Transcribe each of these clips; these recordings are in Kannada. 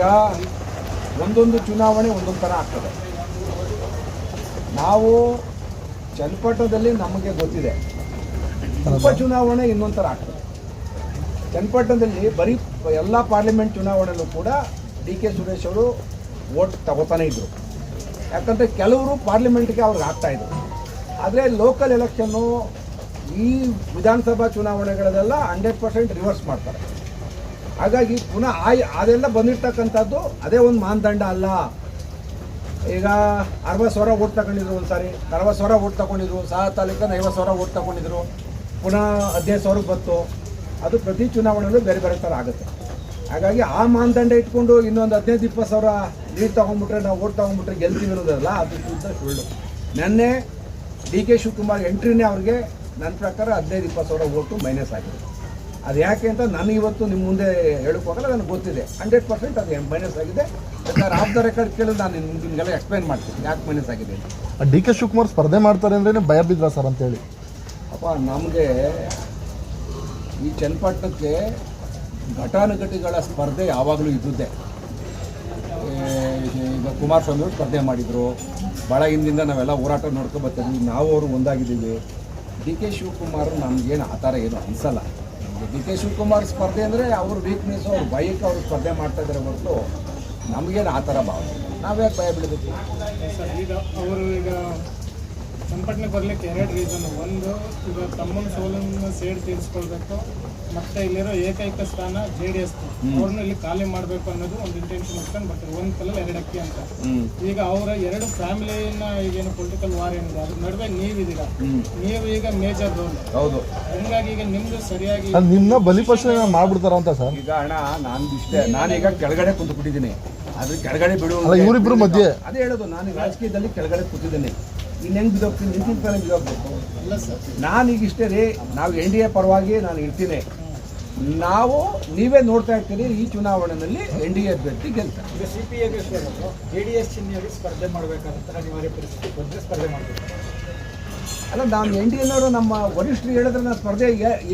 ಈಗ ಒಂದೊಂದು ಚುನಾವಣೆ ಒಂದೊಂದು ಥರ ಆಗ್ತದೆ. ನಾವು ಚನ್ನಪಟ್ಟಣದಲ್ಲಿ ನಮಗೆ ಗೊತ್ತಿದೆ. ಉಪಚುನಾವಣೆ ಇನ್ನೊಂದು ಥರ ಆಗ್ತದೆ. ಚನ್ನಪಟ್ಟಣದಲ್ಲಿ ಬರೀ ಎಲ್ಲ ಪಾರ್ಲಿಮೆಂಟ್ ಚುನಾವಣೆಯಲ್ಲೂ ಕೂಡ ಡಿ ಕೆ ಸುರೇಶ್ ಅವರು ವೋಟ್ ತಗೋತಾನೆ ಇದ್ದರು ಯಾಕಂದರೆ ಕೆಲವರು ಪಾರ್ಲಿಮೆಂಟ್ಗೆ ಅವ್ರಿಗೆ ಆಗ್ತಾಯಿದ್ರು ಆದರೆ ಲೋಕಲ್ ಎಲೆಕ್ಷನ್ನು ಈ ವಿಧಾನಸಭಾ ಚುನಾವಣೆಗಳಲ್ಲೆಲ್ಲ ಹಂಡ್ರೆಡ್ ಪರ್ಸೆಂಟ್ ರಿವರ್ಸ್ ಮಾಡ್ತಾರೆ. ಹಾಗಾಗಿ ಪುನಃ ಆಯ್ ಅದೆಲ್ಲ ಬಂದಿರ್ತಕ್ಕಂಥದ್ದು ಅದೇ ಒಂದು ಮಾನದಂಡ ಅಲ್ಲ. ಈಗ ಅರವತ್ತು ಸಾವಿರ ಓಟ್ ತಗೊಂಡಿದ್ರು ಒಂದು ಸಾರಿ ನಲವತ್ತು ಸಾವಿರ ಓಟ್ ತಗೊಂಡಿದ್ರು ಸಹ ತಾಲೂಕನ್ನು ಐವತ್ತು ಸಾವಿರ ಓಟ್ ತಗೊಂಡಿದ್ರು, ಪುನಃ ಹದಿನೈದು ಸಾವಿರಕ್ಕೆ ಬಂತು. ಅದು ಪ್ರತಿ ಚುನಾವಣೆಯಲ್ಲೂ ಬೇರೆ ಬೇರೆ ಥರ ಆಗುತ್ತೆ. ಹಾಗಾಗಿ ಆ ಮಾನದಂಡ ಇಟ್ಕೊಂಡು ಇನ್ನೊಂದು ಹದಿನೈದು, ಇಪ್ಪತ್ತು ಸಾವಿರ ಲೀಡ್ ತೊಗೊಂಡ್ಬಿಟ್ರೆ ನಾವು ಓಟ್ ತೊಗೊಂಡ್ಬಿಟ್ರೆ ಗೆಲ್ತೀವಿ ಅನ್ನೋದಲ್ಲ, ಅದು ಶುದ್ಧ ಸುಳ್ಳು. ನೆನ್ನೆ ಡಿ ಕೆ ಶಿವಕುಮಾರ್ ಎಂಟ್ರಿನೇ ಅವ್ರಿಗೆ ನನ್ನ ಪ್ರಕಾರ ಹದಿನೈದು, ಇಪ್ಪತ್ತು ಸಾವಿರ ಓಟು ಮೈನಸ್ ಆಗಿದೆ. ಅದು ಯಾಕೆ ಅಂತ ನಾನು ಇವತ್ತು ನಿಮ್ಮ ಮುಂದೆ ಹೇಳೋಕ್ಕಾಗಲ್ಲ ನನಗೆ ಗೊತ್ತಿದೆ. ಹಂಡ್ರೆಡ್ ಪರ್ಸೆಂಟ್ ಅದು ಮೈನಸ್ ಆಗಿದೆ. ಸರ್ ಆಫ್ ದ ರೆಕಾರ್ಡ್ ಕೇಳಿದ್ರೆ ನಾನು ನಿಮ್ಮ ನಿಮಗೆಲ್ಲ ಎಕ್ಸ್ಪ್ಲೈನ್ ಮಾಡ್ತೀನಿ ಯಾಕೆ ಮೈನಸ್ ಆಗಿದೆ ಡಿ ಕೆ ಶಿವಕುಮಾರ್ ಸ್ಪರ್ಧೆ ಮಾಡ್ತಾರೆ ಅಂದ್ರೆ ಭಯ ಬಿದ್ರ ಸರ್ ಅಂತೇಳಿ. ಅಪ್ಪ ನಮಗೆ ಈ ಚನ್ನಪಟ್ಟಣಕ್ಕೆ ಘಟಾನುಘಟಿಗಳ ಸ್ಪರ್ಧೆ ಯಾವಾಗಲೂ ಇದ್ದುದೇ ಏ, ಈಗ ಕುಮಾರಸ್ವಾಮಿ ಅವರು ಸ್ಪರ್ಧೆ ಮಾಡಿದರು. ಭಾಳ ಹಿಂದಿಂದ ನಾವೆಲ್ಲ ಹೋರಾಟ ನೋಡ್ಕೊಂಡು ಬರ್ತೀವಿ ನಾವು ಅವರು ಒಂದಾಗಿದ್ದೀವಿ. ಡಿ ಕೆ ಶಿವಕುಮಾರ್ ನಮಗೇನು ಆ ಥರ ಏನು ಅನಿಸಲ್ಲ. ಡಿ ಕೆ ಶಿವಕುಮಾರ್ ಸ್ಪರ್ಧೆ ಅಂದರೆ ಅವ್ರ ವೀಕ್ನೆಸ್ ಅವ್ರ ಭಯಕ್ಕೆ ಅವರು ಸ್ಪರ್ಧೆ ಮಾಡ್ತಾ ಇದ್ದಾರೆ ಹೊರತು ನಮಗೇನು ಆ ಥರ ಭಾವ ನಾವ್ಯಾಕೆ ಭಯ ಬಿಡಬೇಕು ಈಗ ಅವರು ಈಗ ಚನ್ನಪಟ್ಟಣಕ್ಕೆ ಬರ್ಲಿಕ್ಕೆ ಎರಡು ರೀಸನ್ ಒಂದು ಈಗ ತಮ್ಮನ ಸೋಲನ್ನು ಸೇಡ್ ತೀರಿಸ್ಕೊಳ್ಬೇಕು. ಮತ್ತೆ ಇಲ್ಲಿರೋ ಏಕೈಕ ಸ್ಥಾನ ಜೆ ಡಿ ಎಸ್. ಅವ್ರನ್ನ ಇಲ್ಲಿ ಖಾಲಿ ಮಾಡಬೇಕು ಅನ್ನೋದು ಒಂದು ಇಂಟೆನ್ಷನ್ ಇಟ್ಕೊಂಡು ಬರ್ತಾರೆ ಒಂದು ಕಲ್ಲಲ್ಲಿ ಎರಡು ಅಕ್ಕಿ ಅಂತ. ಈಗ ಅವರ ಎರಡು ಫ್ಯಾಮಿಲಿನ ಈಗೇನು ಪೊಲಿಟಿಕಲ್ ವಾರ್ ಏನಿದೆ ಅದ್ರ ನಡುವೆ ನೀವಿದೀರ ನೀವು ಈಗ ಮೇಜರ್ ರೋಲ್ ಹೌದು. ಹಂಗಾಗಿ ಈಗ ನಿಮ್ದು ಸರಿಯಾಗಿ ನಿಮ್ಮ ಬಲಿಪಶು ಮಾಡ್ಬಿಡ್ತಾರ ಅಂತ ಸರ್? ಈಗ ಅಣ್ಣ ನಾನು ಇಷ್ಟೇ. ನಾನೀಗ ಕೆಳಗಡೆ ಕುಂತ್ಬಿಟ್ಟಿದ್ದೀನಿ. ಅದ್ರ ಕೆಳಗಡೆ ಬಿಡುವ ಅಲ್ಲ ಇವರಿಬ್ರು ಮಧ್ಯೆ. ಅದೇ ಹೇಳೋದು ನಾನು ರಾಜಕೀಯದಲ್ಲಿ ಕೆಳಗಡೆ ಕೂತಿದ್ದೀನಿ. ಇನ್ನು ಹೆಂಗ್ ಬಿದ್ದೋಗ್ತೀನಿ ನಿಂತಿನ ಮೇಲೆ ಬಿದ್ದೋಗ್ಬೇಕು. ಸರ್. ನಾನೀಗ ಇಷ್ಟೇ ರೀ ನಾವು ಎನ್ ಡಿ ಎ ಪರವಾಗಿ ನಾನು ಇರ್ತೀನಿ. ನಾವು ನೀವೇ ನೋಡ್ತಾ ಇರ್ತೀರಿ ಈ ಚುನಾವಣೆಯಲ್ಲಿ ಎನ್ ಡಿ ಎ ಅಭ್ಯರ್ಥಿ ಗೆಲ್ತಾರೆ. ಈಗ C P J D S ಚಿಹ್ನೆಯಲ್ಲಿ ಸ್ಪರ್ಧೆ ಅನಿವಾರ್ಯ ಪರಿಸ್ಥಿತಿ ಬಂದರೆ ಸ್ಪರ್ಧೆ ಮಾಡಬೇಕು. ಅಲ್ಲ ನಾನು ಎನ್ ಡಿ ಎನವರು ನಮ್ಮ ವರಿಷ್ಠರು ಹೇಳಿದ್ರೆ ನಾನು ಸ್ಪರ್ಧೆ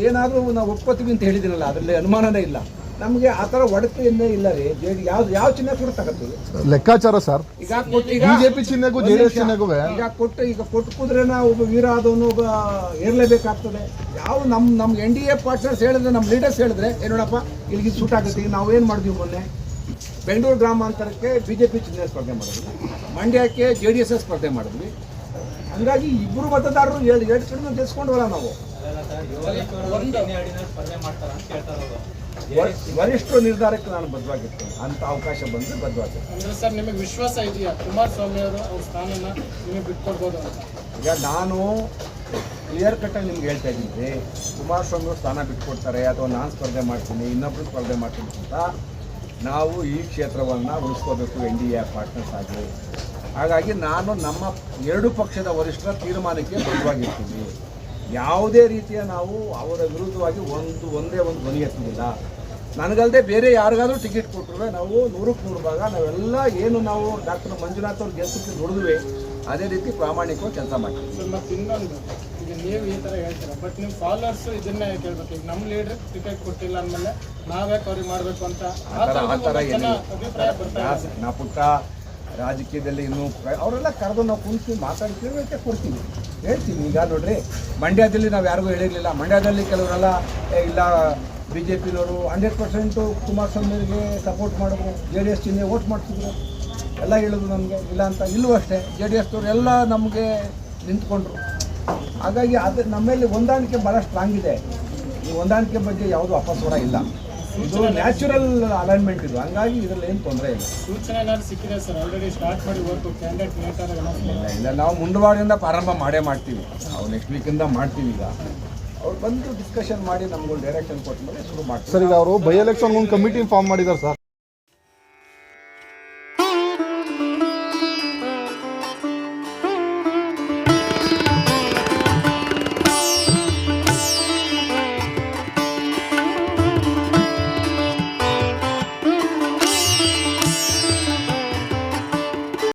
ಏನಾದರೂ ನಾವು ಒಪ್ಕೋತೀವಿ ಅಂತ ಹೇಳಿದಿರಲ್ಲ ಅದರಲ್ಲಿ ಅನುಮಾನನೇ ಇಲ್ಲ. ನಮಗೆ ಆ ಥರ ಒಡತೆಯನ್ನೇ ಇಲ್ಲ ರೀ. ಯಾವ್ದು ಯಾವ ಚಿಹ್ನೆ ಕೂಡ ತಗತ್ತೀವಿ ಲೆಕ್ಕಾಚಾರ ಸರ್. ಈಗ ಕೊಟ್ಟು ಈಗ ಬಿಜೆಪಿ ಚಿಹ್ನೆಗೂ ಜೆಡಿಎಸ್ ಡಿ ಎಸ್ ಚಿಹ್ನೆಗೂ ಈಗ ಕೊಟ್ಟು ಈಗ ಕೊಟ್ಟು ಕುದ್ರೆನ ಒಬ್ಬ ವೀರ ಆದವನು ಒಬ್ಬ ಏರ್ಲೇಬೇಕಾಗ್ತದೆ. ಯಾವ ನಮ್ಮ ನಮ್ಮ ಎನ್ ಡಿ ಎ ಪಾರ್ಟ್ನರ್ಸ್ ಹೇಳಿದ್ರೆ ನಮ್ಮ ಲೀಡರ್ಸ್ ಹೇಳಿದ್ರೆ ಏ ನೋಡಪ್ಪ ಇಲ್ಲಿಗೆ ಸೂಟ್ ಆಗುತ್ತೆ. ಈಗ ನಾವು ಏನು ಮಾಡಿದ್ವಿ ಮೊನ್ನೆ? ಬೆಂಗಳೂರು ಗ್ರಾಮಾಂತರಕ್ಕೆ ಬಿಜೆಪಿ ಜೆ ಪಿ ಚಿಹ್ನೆ ಸ್ಪರ್ಧೆ ಮಾಡಿದ್ವಿ. ಮಂಡ್ಯಕ್ಕೆ ಜೆ ಡಿ ಎಸ್ ಸ್ಪರ್ಧೆ ಮಾಡಿದ್ವಿ. ಹಂಗಾಗಿ ಇಬ್ಬರು ಮತದಾರರು ಎರಡು ಎರಡು ಕಡೆ ಗೆಲ್ಸ್ಕೊಂಡ್ವಲ್ಲ ನಾವು. ವರಿಷ್ಠ ನಿರ್ಧಾರಕ್ಕೆ ನಾನು ಬದ್ಧವಾಗಿರ್ತೇನೆ ಅಂತ ಅವಕಾಶ ಬಂದರೆ ಬದ್ಧವಾಗಿರ್ತೇನೆ ಅಂದ್ರೆ ಸರ್ ನಿಮಗೆ ವಿಶ್ವಾಸ ಇದೆಯಾ? ಕುಮಾರಸ್ವಾಮಿ ಅವರು ಅವ್ರ ಸ್ಥಾನನ ನಿಮಗೆ ಬಿಟ್ಕೊಡ್ಬೋದು ಅಂತ. ಈಗ ನಾನು ಕ್ಲಿಯರ್ ಕಟ್ಟಾಗಿ ನಿಮ್ಗೆ ಹೇಳ್ತಾ ಇದ್ದೀನಿ. ಕುಮಾರಸ್ವಾಮಿ ಅವರು ಸ್ಥಾನ ಬಿಟ್ಕೊಡ್ತಾರೆ ಅಥವಾ ನಾನು ಸ್ಪರ್ಧೆ ಮಾಡ್ತೀನಿ ಇನ್ನೊಬ್ರು ಸ್ಪರ್ಧೆ ಮಾಡ್ತೀನಿ ಅಂತ ನಾವು ಈ ಕ್ಷೇತ್ರವನ್ನು ಉಳಿಸ್ಕೋಬೇಕು ಎನ್ ಡಿ ಎ ಪಾರ್ಟ್ನರ್ಸ್ ಆಗಿ. ಹಾಗಾಗಿ ನಾನು ನಮ್ಮ ಎರಡು ಪಕ್ಷದ ವರಿಷ್ಠರ ತೀರ್ಮಾನಕ್ಕೆ ಬದ್ಧವಾಗಿರ್ತೀವಿ ಯಾವುದೇ ರೀತಿಯ ನಾವು ಅವರ ವಿರುದ್ಧವಾಗಿ ಒಂದು ಒಂದೇ ಒಂದು ಧ್ವನಿ ಎತ್ತಲಿಲ್ಲ ನನಗಲ್ಲದೆ ಬೇರೆ ಯಾರಿಗಾದರೂ ಟಿಕೆಟ್ ಕೊಟ್ಟರು ನಾವು ನೂರಕ್ಕೆ ನೂರು ಭಾಗ ನಾವೆಲ್ಲ ಏನು ನಾವು ಡಾಕ್ಟರ್ ಮಂಜುನಾಥ್ ಅವ್ರ ಗೆಲ್ಸಕ್ಕೆ ದುಡಿದ್ವಿ ಅದೇ ರೀತಿ ಪ್ರಾಮಾಣಿಕವಾಗಿ ಕೆಲಸ ಮಾಡ್ತೀವಿ. ಸರ್ ಮತ್ತೆ ಇನ್ನೊಂದು ಈಗ ನೀವು ಈ ಥರ ಹೇಳ್ತೀರಾ ಬಟ್ ನಿಮ್ಮ ಫಾಲೋವರ್ಸ್ ಇದನ್ನೇ ಕೇಳ್ಬೇಕು. ಈಗ ನಮ್ಮ ಲೀಡರ್ ಟಿಕೆಟ್ ಕೊಟ್ಟಿಲ್ಲ ಅಂದಮೇಲೆ ನಾವ್ಯಾಕೆ ಅವ್ರಿಗೆ ಮಾಡಬೇಕು ಅಂತ ಆ ಥರ ಆ ಥರ ಏನಿಲ್ಲ. ಅಭಿಪ್ರಾಯ ನಾ ಪುಟ್ಟ ರಾಜಕೀಯದಲ್ಲಿ ಇನ್ನೂ ಅವರೆಲ್ಲ ಕರೆದು ನಾವು ಕುಂತು ಮಾತಾಡ್ತೀವಿ ಕೊಡ್ತೀವಿ. ಹೇಳ್ತೀವಿ ಈಗ ನೋಡ್ರಿ, ಮಂಡ್ಯದಲ್ಲಿ ನಾವು ಯಾರಿಗೂ ಹೇಳಿರಲಿಲ್ಲ. ಮಂಡ್ಯದಲ್ಲಿ ಕೆಲವರೆಲ್ಲ ಇಲ್ಲ ಬಿ ಜೆ ಪಿನವರು ಹಂಡ್ರೆಡ್ ಪರ್ಸೆಂಟು ಕುಮಾರಸ್ವಾಮಿಯವರಿಗೆ ಸಪೋರ್ಟ್ ಮಾಡಿದ್ರು ಜೆ ಡಿ ಎಸ್ ಚಿಹ್ನೆ ವೋಟ್ ಮಾಡ್ತಿದ್ರು. ಎಲ್ಲ ಹೇಳಿದ್ರು ನಮಗೆ, ಇಲ್ಲ ಅಂತ ಇಲ್ಲೂ ಅಷ್ಟೇ. ಜೆ ಡಿ ಎಸ್ನವ್ರು ಎಲ್ಲ ನಮಗೆ ನಿಂತ್ಕೊಂಡ್ರು. ಹಾಗಾಗಿ ಅದು ನಮ್ಮಲ್ಲಿ ಹೊಂದಾಣಿಕೆ ಭಾಳ ಸ್ಟ್ರಾಂಗ್ ಇದೆ. ಈ ಹೊಂದಾಣಿಕೆ ಬಗ್ಗೆ ಯಾವುದೂ ಅಪಸ್ವರ ಇಲ್ಲ. ಇದು ನ್ಯಾಚುರಲ್ ಅಲೈನ್ಮೆಂಟ್ ಇದು. ಹಂಗಾಗಿ ಇದರಲ್ಲಿ ಏನು ತೊಂದರೆ ಇಲ್ಲ. ಸೂಚನೆ ಏನಾದ್ರು ಸಿಕ್ಕಿದೆ ಸರ್. ಆಲ್ರೆಡಿ ಸ್ಟಾರ್ಟ್ ಮಾಡಿ ವರ್ಕ್ ಕ್ಯಾಂಡಿಡೇಟ್ ನೇತಾರ ಇಲ್ಲ ಇಲ್ಲ. ನಾವು ಮುಂದುವಾರದಿಂದ ಪ್ರಾರಂಭ ಮಾಡೇ ಮಾಡ್ತೀವಿ. ನಾವು ನೆಕ್ಸ್ಟ್ ವೀಕಿಂದ ಮಾಡ್ತೀವಿ ಈಗ. ಅವ್ರು ಬಂದು ಡಿಸ್ಕಷನ್ ಮಾಡಿ ನಮ್ಗೊಂದು ಡೈರೆಕ್ಷನ್ ಕೊಟ್ಟ ಮೇಲೆ ಶುರು ಮಾಡ್ತೀವಿ. ಸರ್ ಈಗ ಅವರು ಬೈ ಎಲೆಕ್ಷನ್ ಒಂದು ಕಮಿಟಿ ಫಾರ್ಮ್ ಮಾಡಿದ್ದಾರೆ ಸರ್.